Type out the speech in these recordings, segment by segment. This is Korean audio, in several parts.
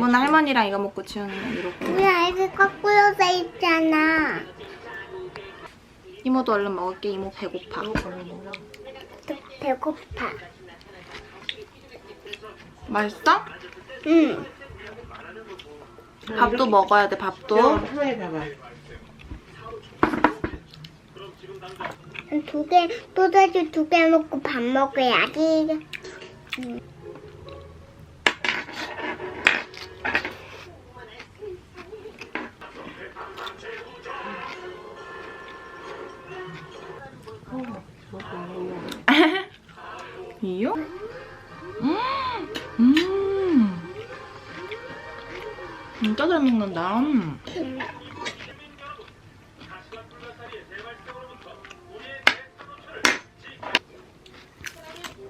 이모는 할머니랑 이거 먹고 지훈이는 이러고. 우리 아이들 거꾸로 돼 있잖아. 이모도 얼른 먹을게. 이모 배고파. 또 배고파. 맛있어? 응. 밥도 먹어야 돼. 밥도. 봐봐. 두 개, 소세지 두개 먹고 밥 먹어야지. 응. 이요? 음, 음. 진짜 잘 먹는다. 음.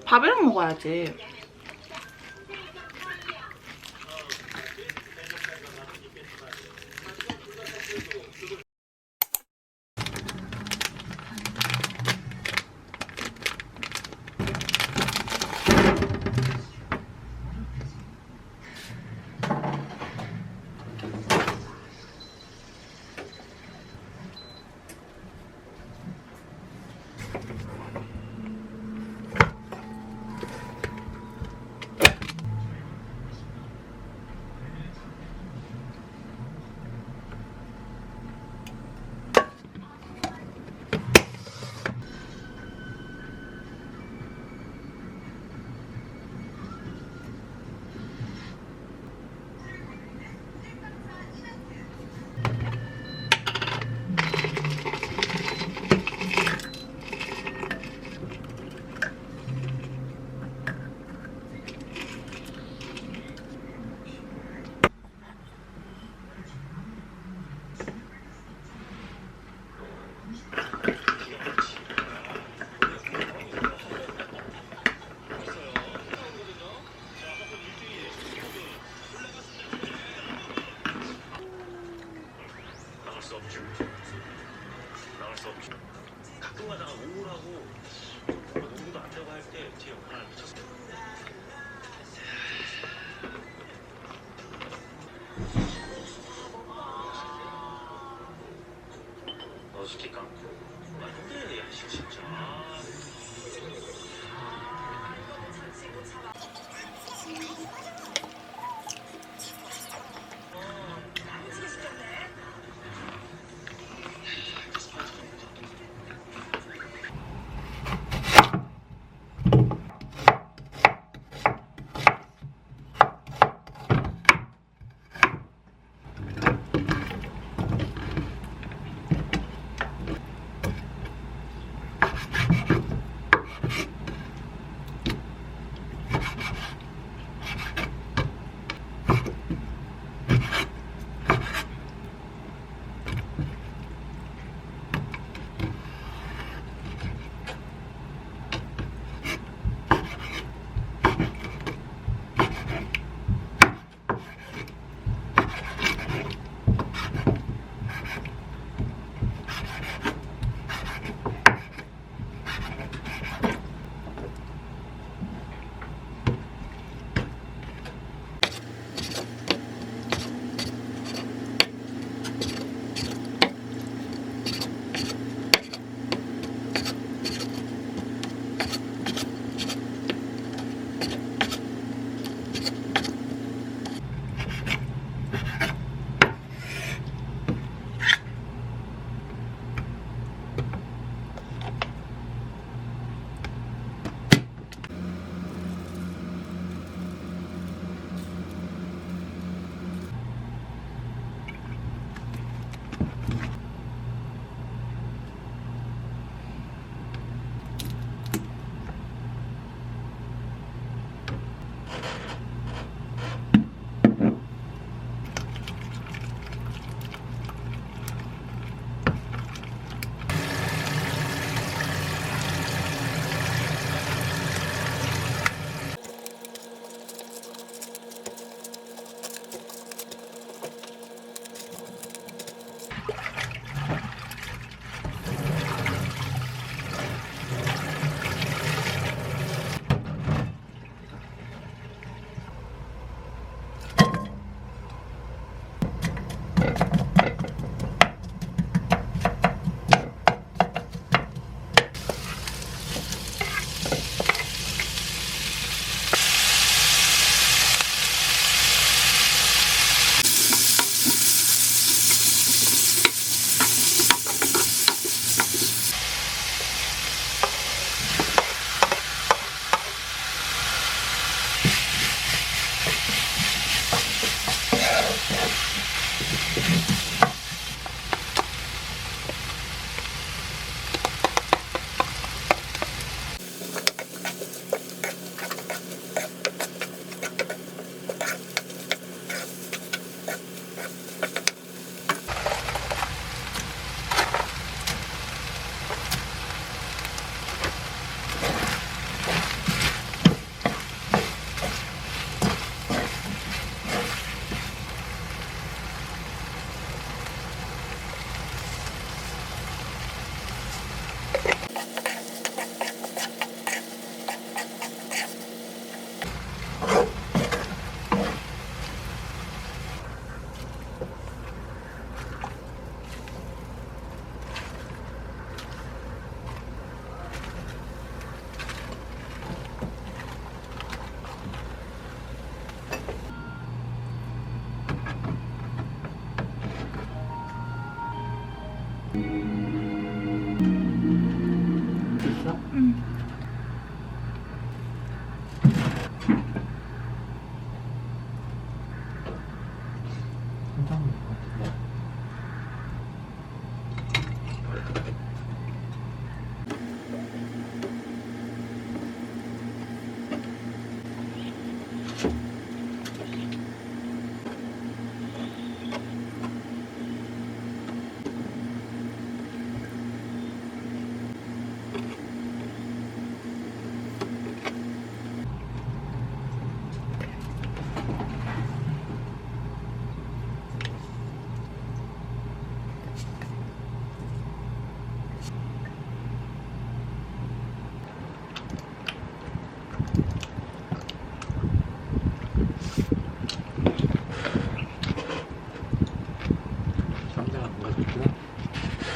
밥이랑 먹어야지. 나갈 수 없지. 나갈 수 없지. 가끔 가다가 우울하고 누구도 안 되고 할 때제 역할을. 너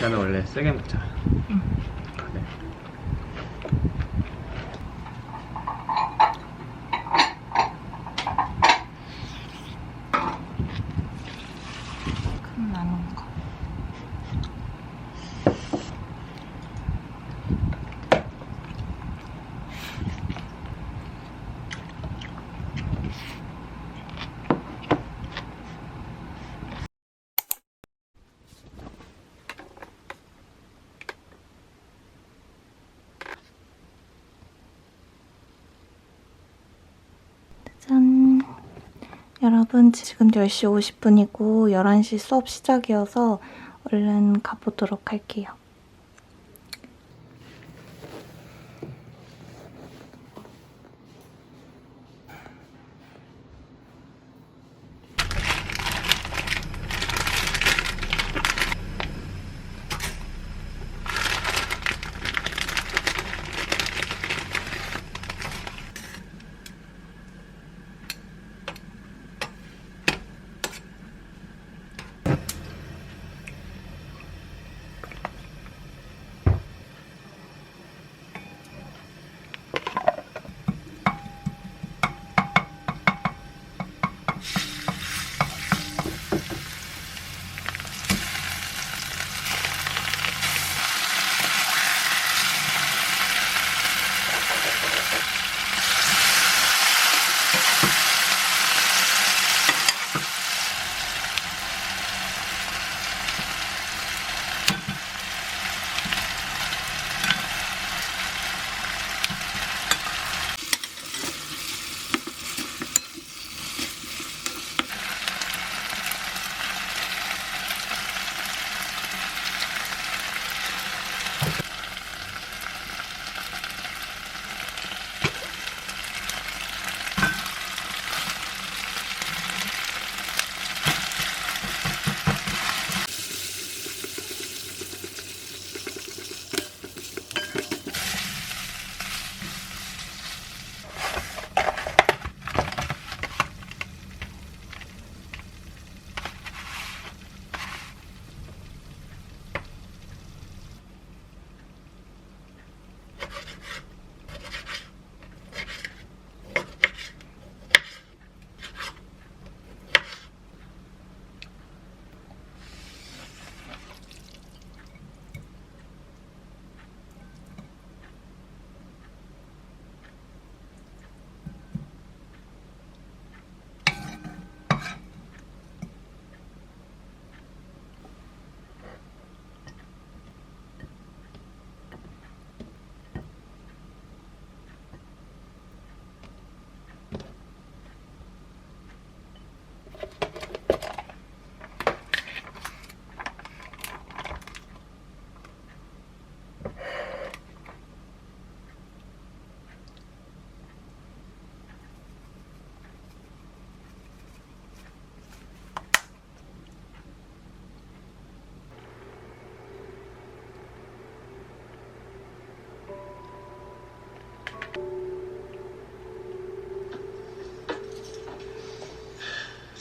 나는 원래 세게 먹잖아. 응. 그래. 큰 나눈 거. 짠. 여러분, 지금 10시 50분이고 11시 수업 시작이어서 얼른 가보도록 할게요.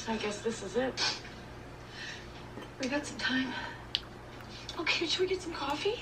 I guess this is it. We got some time. Okay, should we get some coffee?